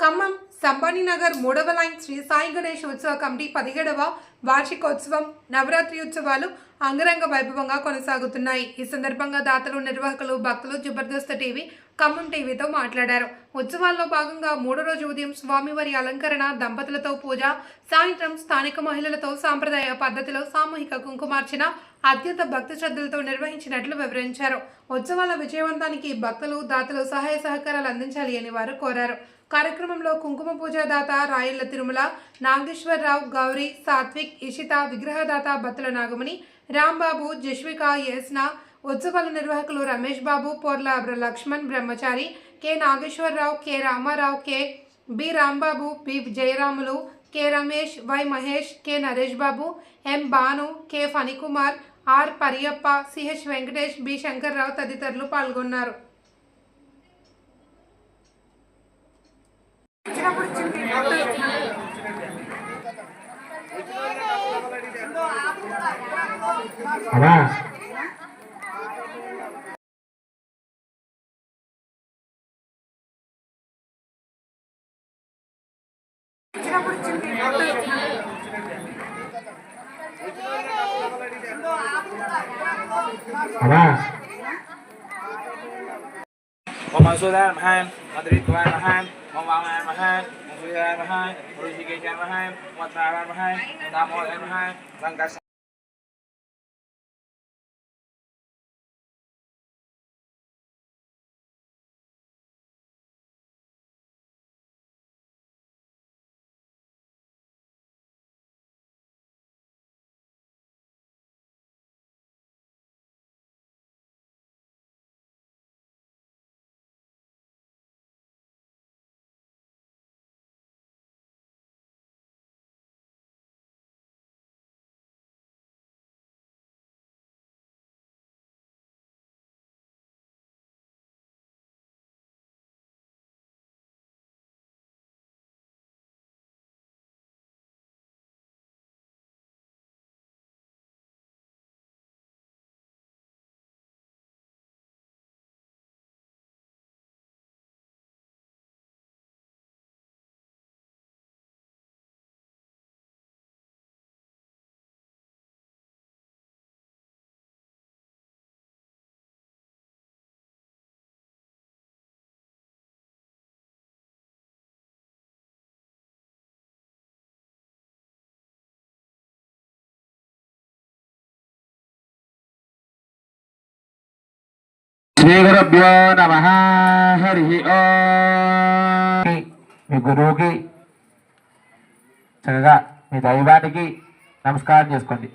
ఖమ్మం సంబానీనగర్ మూడవ లైన్ శ్రీ సాయి గణేష్ ఉత్సవ కమిటీ పదిహేడవ వార్షికోత్సవం నవరాత్రి ఉత్సవాలు అంగరంగ వైభవంగా కొనసాగుతున్నాయి. ఈ సందర్భంగా దాతలు నిర్వాహకులు భక్తులు జబర్దస్త్ టీవీ ఖమ్మం టీవీతో మాట్లాడారు. ఉత్సవాల్లో భాగంగా మూడో రోజు ఉదయం స్వామివారి అలంకరణ దంపతులతో పూజ సాయంత్రం స్థానిక మహిళలతో సాంప్రదాయ పద్ధతిలో సామూహిక కుంకుమార్చన అత్యంత భక్తి శ్రద్ధలతో నిర్వహించినట్లు వివరించారు. ఉత్సవాల విజయవంతానికి భక్తులు దాతలు సహాయ సహకారాలు అందించాలి అని వారు కోరారు. కార్యక్రమంలో కుంకుమ పూజాదాత రాయళ్ళ తిరుమల నాగేశ్వరరావు గౌరీ సాత్విక్ ఇషిత విగ్రహదాత బత్తుల నాగమణి రాంబాబు జస్విక యస్న ఉత్సవాల నిర్వాహకులు Ramesh Babu Porla Laxman Brahmachari K Nageswararao K Ramarao K B Rambabu B Jayaramulu K Ramesh Y Mahesh K Naresh Babu M Bhanu K Phanikumar R Pariyappa CH Venkatesh B Shankarrao తదితరులు పాల్గొన్నారు. Abbas. Con bằng xuôi ra mà hai, con tự đi của ai mà hai, con vào ai mà hai, con xuôi ra mà hai, con đi ra mà hai, con ta ra mà hai, con ta mọi em mà hai, con ta శ్రీగురుభ్యో నమ హరి మీ గురువుకి చక్కగా మీ దైవానికి నమస్కారం చేసుకోండి.